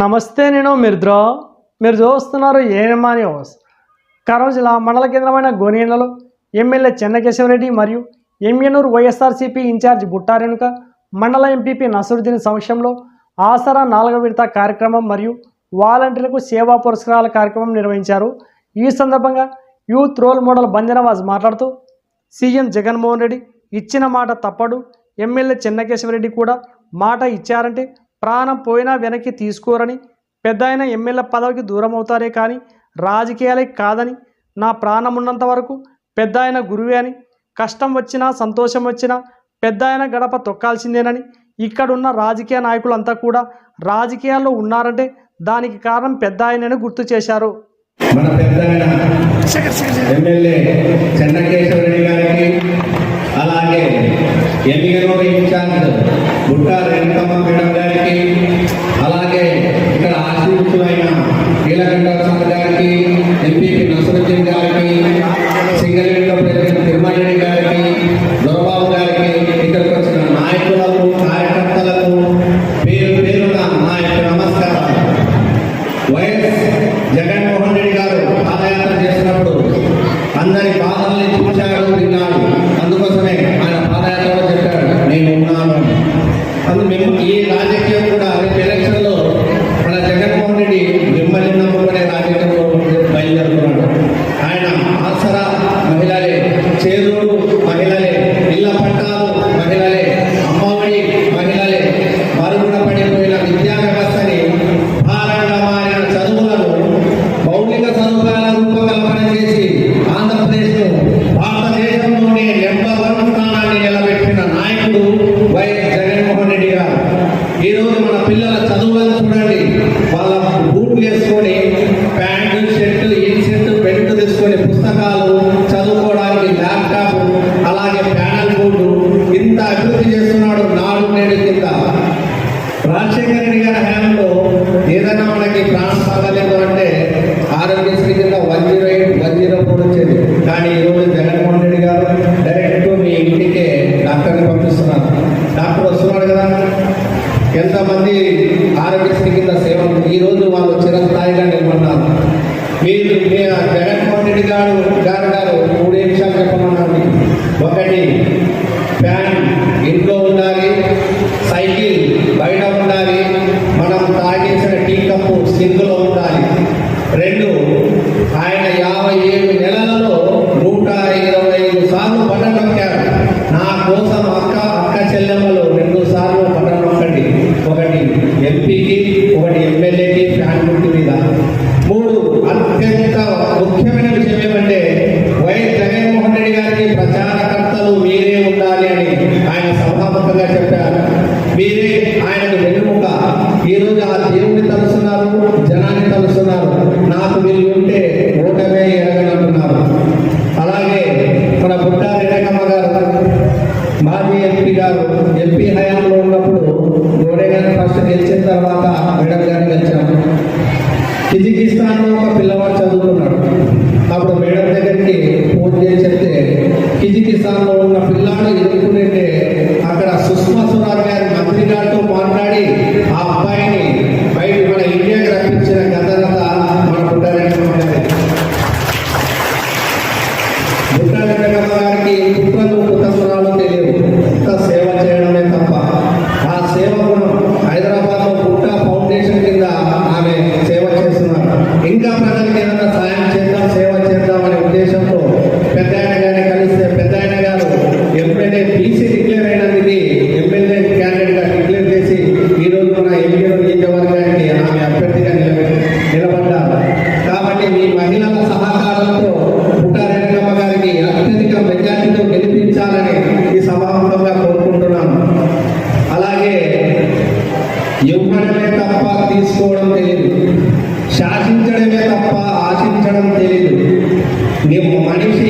నమస్తే నేను మిర్ద్రో. మీరు చూస్తున్నారు ఏమాని హోస్. కర్నూలు జిల్లా మండల కేంద్రమైన గోనేళ్ళలో ఎమ్మెల్యే చెన్నకేశవరెడ్డి మరియు ఎంఎనూరు వైఎస్ఆర్సీపీ ఇన్ఛార్జ్ బుట్టారేణుక మండల ఎంపీపీ నసరుద్దీన్ సమక్షంలో ఆసరా నాలుగవ విడత కార్యక్రమం మరియు వాలంటీర్లకు సేవా పురస్కారాల కార్యక్రమం నిర్వహించారు. ఈ సందర్భంగా యూత్ రోల్ మోడల్ బంజనవాజ్ మాట్లాడుతూ సీఎం జగన్మోహన్ రెడ్డి ఇచ్చిన మాట తప్పడు. ఎమ్మెల్యే చెన్నకేశవరెడ్డి కూడా మాట ఇచ్చారంటే ప్రాణం పోయినా వెనక్కి తీసుకోరని. పెద్ద అయిన ఎమ్మెల్యే పదవికి దూరం అవుతారే కానీ రాజకీయాలే కాదని. నా ప్రాణం ఉన్నంత వరకు పెద్ద ఆయన గురువే అని. కష్టం వచ్చినా సంతోషం వచ్చినా పెద్ద ఆయన గడప తొక్కాల్సిందేనని. ఇక్కడున్న రాజకీయ నాయకులంతా కూడా రాజకీయాల్లో ఉన్నారంటే దానికి కారణం పెద్ద ఆయనని గుర్తు చేశారు. మన పెద్ద ఎమ్మెల్యే చెన్నకేశ్వరరెడ్డి గారికి అలాగే ఎన్నికలో ఇన్ఛార్జ్ బుట్టా ఆయన మహిళలే చేదోడు మహిళలే ఇళ్ళ పట్టాలు మహిళలే అమ్మఒడి మహిళలే మరుగున పడిపోయిన విద్యా వ్యవస్థని భారంగా మారిన చదువులను మౌలిక సదుపాయాల రూపకల్పన చేసి ఆంధ్రప్రదేశ్ భారతదేశంలోనే నెంబర్ వన్ స్థానాన్ని నిలబెట్టిన నాయకుడు వైఎస్ జగన్మోహన్ రెడ్డి గారు. ఈ రోజు మన పిల్లల చదువులను చూడండి వాళ్ళ బూట్లు వేసుకొని ఎంతమంది ఆరోగ్య కింద సేవలు ఈ రోజు వాళ్ళు చిరస్థాయిగా నిలబడ్డారు. మీరు మీ జగన్మోహన్ రెడ్డి గారు గారు గారు మూడు నిమిషాలు చెప్పమన్నాను ఒకటి ఫ్యాన్ ఇంట్లో ఉండాలి సైకిల్ బయట ఉండాలి మనం తాగించిన టీ కప్పు సింక్లో ఉండాలి. రెండు ఆయన యాభై ఏడు నెలలలో నూట ఇరవై ఐదు సార్లు బటన్ నా కోసం అక్క అక్క చెల్లెమ్మలు రెండు సార్లు బటన్ నొక్కండి ఒకటి ఎంపీకి ఒకటి ఎమ్మెల్యేకి కిజికిస్తాన్లో ఒక పిల్లవాడు చదువుకున్నాడు. అప్పుడు మేడం దగ్గరికి ఫోన్ చేసి చెప్తే కిజికిస్తాన్లో ఉన్న పిల్లాడు ఎదుర్కొనే అక్కడ సుష్మా స్వరాజ్ గారి మంత్రి గారితో మాట్లాడి ఆ అబ్బాయిని బయట మన ఇండియాకి రప్పించిన గతగత మన పుట్టారెడ్డి గారి. గారికి కుట్రలు కుతంత్రాలు తెలియవు. సేవ చేయడమే తప్ప ఆ సేవ గుణం డిక్లేర్ అయినందుకు ఎమ్మెల్యే క్యాండిడేట్గా డిక్లేర్ చేసి ఈ రోజు మన ఎమ్మెల్యే నియోజకవర్గానికి ఆమె అభ్యర్థిగా నిలబడ్డారు. కాబట్టి మీ మహిళల సహకారంతో పుట్టారెడ్డమ్మ గారికి అత్యధిక మెజార్టీతో గెలిపించాలని ఈ సభాముఖంగా కోరుకుంటున్నాను. అలాగే ఇవ్వడమే తప్ప తీసుకోవడం తెలియదు శాసించడమే తప్ప ఆశించడం తెలియదు మేము మనిషి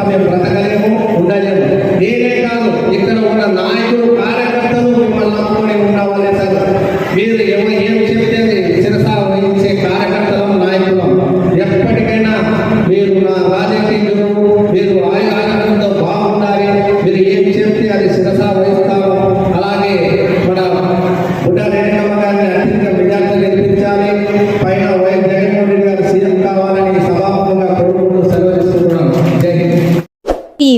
కూడా మేము బ్రతకలేము ఉండలేము. నేనే కాదు ఇక్కడ ఉన్న నాయకులు కార్యకర్తలు మిమ్మల్ని నమ్ముకొని ఉండవాలి సార్ మీరు ఎవరు ఏం చెప్తే శిరసా వహించే కార్యకర్తలను నాయకులం. ఎప్పటికైనా మీరు నా